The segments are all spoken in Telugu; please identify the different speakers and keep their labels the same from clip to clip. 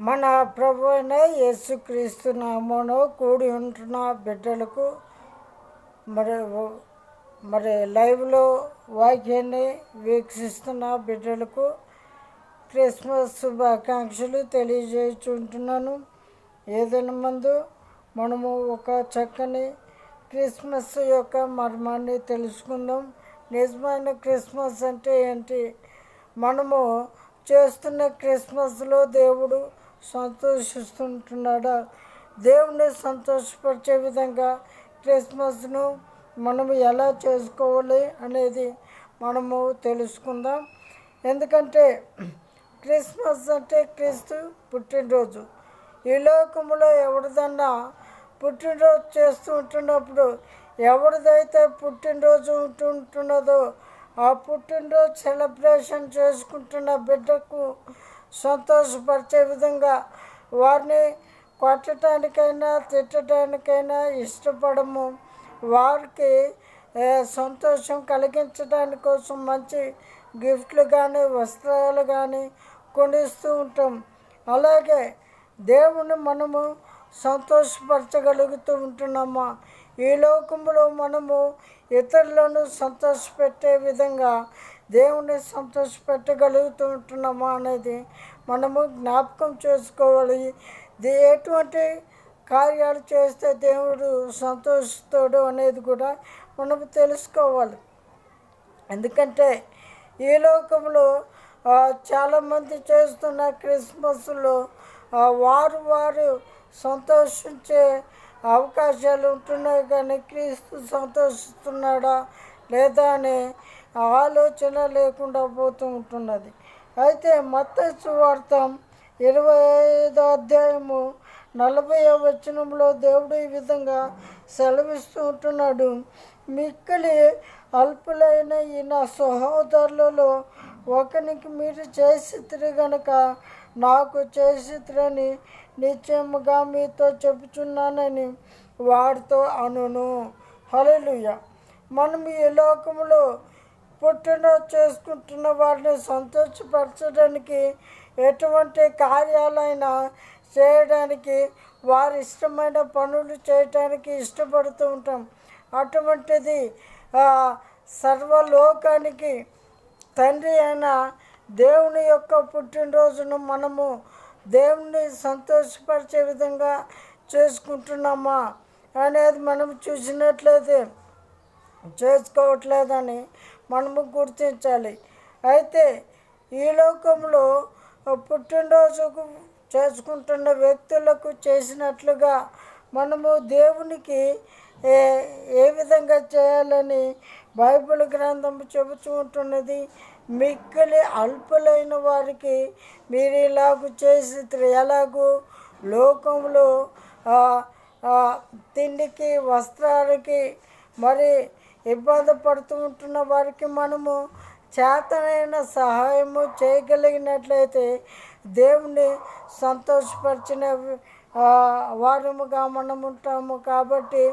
Speaker 1: మన ప్రభు అయిన యేసుక్రీస్తు నామను కూడి ఉంటున్న బిడ్డలకు మరి మరి లైవ్లో వాక్యాన్ని వీక్షిస్తున్న బిడ్డలకు క్రిస్మస్ శుభాకాంక్షలు తెలియజేస్తుంటున్నాను ఏదైనా ముందు మనము ఒక చక్కని క్రిస్మస్ యొక్క మర్మాన్ని తెలుసుకుందాం. నిజమైన క్రిస్మస్ అంటే ఏంటి? మనము చేస్తున్న క్రిస్మస్లో దేవుడు సంతోషిస్తుంటున్నాడా? దేవుని సంతోషపరిచే విధంగా క్రిస్మస్ను మనము ఎలా చేసుకోవాలి అనేది మనము తెలుసుకుందాం. ఎందుకంటే క్రిస్మస్ అంటే క్రీస్తు పుట్టినరోజు. ఈ లోకములో ఎవరిదన్నా పుట్టినరోజు చేస్తూ ఉంటున్నప్పుడు ఎవరిదైతే పుట్టినరోజు ఉంటుంటున్నదో ఆ పుట్టినరోజు సెలబ్రేషన్ చేసుకుంటున్న బిడ్డకు సంతోషపరిచే విధంగా వారిని కొట్టడానికైనా తిట్టడానికైనా ఇష్టపడము. వారికి సంతోషం కలిగించడానికి కోసం మంచి గిఫ్ట్లు కానీ వస్త్రాలు కానీ కొనిస్తూ ఉంటాం. అలాగే దేవుని మనము సంతోషపరచగలుగుతూ ఉంటున్నామా? ఈ లోకంలో మనము ఇతరులను సంతోషపెట్టే విధంగా దేవుణ్ణి సంతోషపెట్టగలుగుతూ ఉంటున్నామా అనేది మనము జ్ఞాపకం చేసుకోవాలి. దే ఎటువంటి కార్యాలు చేస్తే దేవుడు సంతోషిస్తాడు అనేది కూడా మనం తెలుసుకోవాలి. ఎందుకంటే ఈ లోకంలో చాలామంది చేస్తున్న క్రిస్మస్లో వారు వారు సంతోషించే అవకాశాలు ఉంటున్నాయి కానీ క్రీస్తు సంతోషిస్తున్నాడా? లేదా అనే ఆలోచన లేకుండా పోతూ ఉంటున్నది. అయితే మత్తయి వార్తం ఇరవై ఐదో అధ్యాయము నలభై వచనంలో దేవుడు ఈ విధంగా సెలవిస్తూ ఉంటున్నాడు. మిక్కిలి అల్పులైన ఈ నా సహోదరులలో ఒకనికి మీరు చేసిత్రి గనక నాకు చేసిత్రని నిశ్చయముగా మీతో చెప్పుచున్నానని వాడితో అనును. హలో మనం ఈ లోకంలో పుట్టిన చేసుకుంటున్న వారిని సంతోషపరచడానికి ఎటువంటి కార్యాలైనా చేయడానికి వారి ఇష్టమైన పనులు చేయటానికి ఇష్టపడుతూ ఉంటాం. అటువంటిది సర్వలోకానికి తండ్రి అయిన దేవుని యొక్క పుట్టినరోజును మనము దేవుణ్ణి సంతోషపరిచే విధంగా చేసుకుంటున్నామా అనేది మనం చూసినట్లయితే చేసుకోవట్లేదని మనము గుర్తించాలి. అయితే ఈ లోకంలో పుట్టినరోజుకు చేసుకుంటున్న వ్యక్తులకు చేసినట్లుగా మనము దేవునికి ఏ ఏ విధంగా చేయాలని బైబిల్ గ్రంథం చెబుతూ ఉంటున్నది మిక్కిలి అల్పులైన వారికి మీరు ఇలాగ చేసి ఎలాగూ లోకంలో తిండికి వస్త్రాలకి మరి ఇబ్బంది పడుతూ ఉంటున్న వారికి మనము చేతనైన సహాయము చేయగలిగినట్లయితే దేవుని సంతోషపరిచిన వారముగా మనం ఉంటాము కాబట్టి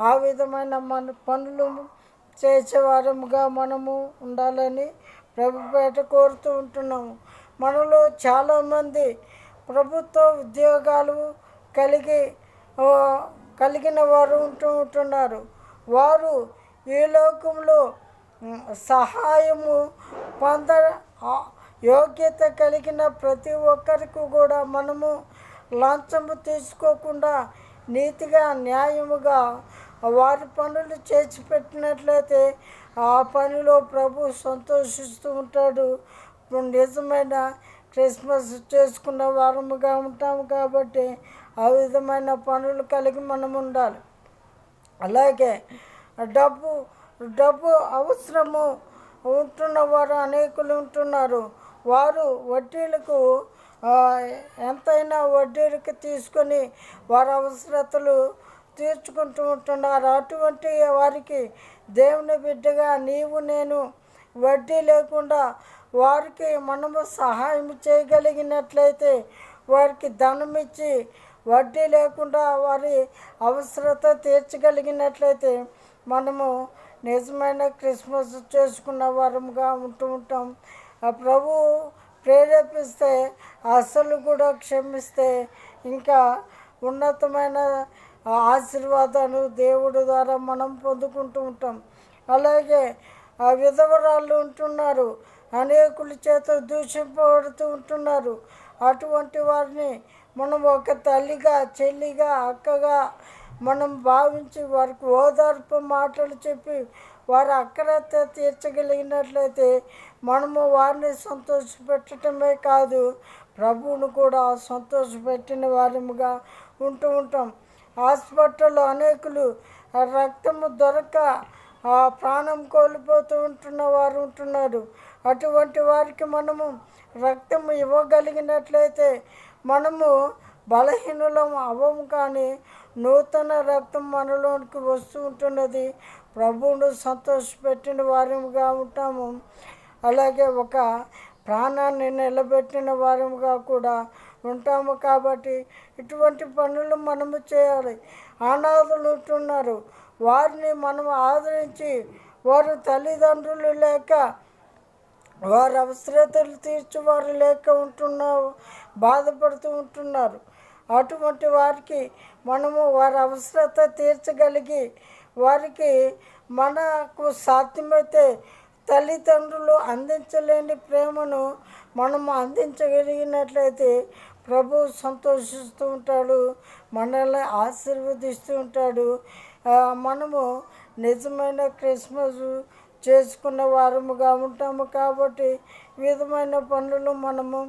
Speaker 1: ఆ విధమైన మన పనులు చేసేవారముగా మనము ఉండాలని ప్రభుపేట కోరుతూ ఉంటున్నాము. మనలో చాలామంది ప్రభుత్వ ఉద్యోగాలు కలిగి కలిగిన వారు ఉంటూ ఉంటున్నారు. వారు ఈ లోకంలో సహాయము పొంద యోగ్యత కలిగిన ప్రతి ఒక్కరికి కూడా మనము లంచము తీసుకోకుండా నీతిగా న్యాయముగా వారి పనులు చేసి పెట్టినట్లయితే ఆ పనిలో ప్రభు సంతోషిస్తూ ఉంటాడు. నిజమైన క్రిస్మస్ చేసుకున్న వారముగా ఉంటాము కాబట్టి ఆ విధమైన పనులు కలిగి మనం ఉండాలి. అలాగే డబ్బు డబ్బు అవసరము ఉంటున్న వారు అనేకులు ఉంటున్నారు. వారు వడ్డీలకు ఎంతైనా వడ్డీలకు తీసుకొని వారి అవసరతలు తీర్చుకుంటూ ఉంటున్నారు. అటువంటి వారికి దేవుని బిడ్డగా నీవు నేను వడ్డీ లేకుండా వారికి మనము సహాయం చేయగలిగినట్లయితే వారికి ధనం ఇచ్చి వడ్డీ లేకుండా వారి అవసరత తీర్చగలిగినట్లయితే మనము నిజమైన క్రిస్మస్ చేసుకున్న వారముగా ఉంటూ ఉంటాం. ఆ ప్రభు ప్రేరేపిస్తే అసలు కూడా క్షమిస్తే ఇంకా ఉన్నతమైన ఆశీర్వాదాలు దేవుడు ద్వారా మనం పొందుకుంటూ ఉంటాం. అలాగే ఆ విధవరాళ్ళు ఉంటున్నారు. అనేకుల చేత దూషింపబడుతూ ఉంటున్నారు. అటువంటి వారిని మనం ఒక తల్లిగా చెల్లిగా అక్కగా మనం భావించి వారికి ఓదార్పు మాటలు చెప్పి వారి అక్కడ తీర్చగలిగినట్లయితే మనము వారిని సంతోషపెట్టడమే కాదు ప్రభువును కూడా సంతోషపెట్టిన వారముగా ఉంటూ ఉంటాం. హాస్పిటల్లో అనేకులు రక్తము దొరక ఆ ప్రాణం కోల్పోతూ ఉంటున్న వారు ఉంటున్నారు. అటువంటి వారికి మనము రక్తం ఇవ్వగలిగినట్లయితే మనము బలహీనులం అవ్వము కానీ నూతన రక్తం మనలోనికి వస్తూ ఉంటున్నది. ప్రభువును సంతోషపెట్టిన వారముగా ఉంటాము. అలాగే ఒక ప్రాణాన్ని నిలబెట్టిన వారముగా కూడా ఉంటాము కాబట్టి ఇటువంటి పనులు మనము చేయాలి. అనాథులు ఉంటున్నారు. వారిని మనం ఆదరించి వారు తల్లిదండ్రులు లేక వారి అవసరతలు తీర్చువారు లేక ఉంటున్న బాధపడుతూ ఉంటున్నారు. అటువంటి వారికి మనము వారి అవసరత తీర్చగలిగి వారికి మనకు సాధ్యమైతే తల్లిదండ్రులు అందించలేని ప్రేమను మనము అందించగలిగినట్లయితే ప్రభు సంతోషిస్తూ ఉంటాడు మనల్ని ఆశీర్వదిస్తూ ఉంటాడు. మనము నిజమైన క్రిస్మస్ చేసుకున్న వారముగా ఉంటాము కాబట్టి విధమైన పనులు మనము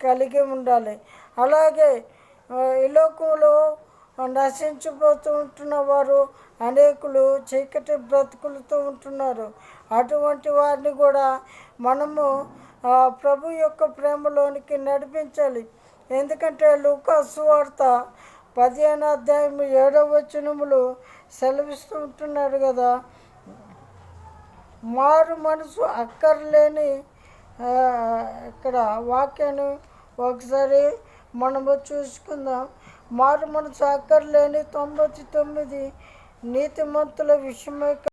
Speaker 1: కలిగి ఉండాలి. అలాగే ఈ లోకంలో నశించిపోతూ ఉంటున్న వారు అనేకులు చీకటి బ్రతుకులతో ఉంటున్నారు. అటువంటి వారిని కూడా మనము ప్రభు యొక్క ప్రేమలోనికి నడిపించాలి. ఎందుకంటే లూకాసు వార్త పదిహేను అధ్యాయం ఏడవ వచనములు సెలవిస్తూ ఉంటున్నాడు కదా మారు మనసు అక్కర్లేని ఇక్కడ వాక్యాన్ని ఒకసారి మనము చూసుకుందాం. మారు మనసు అక్కర్లేని తొంభై తొమ్మిది నీతిమంతుల విషయమై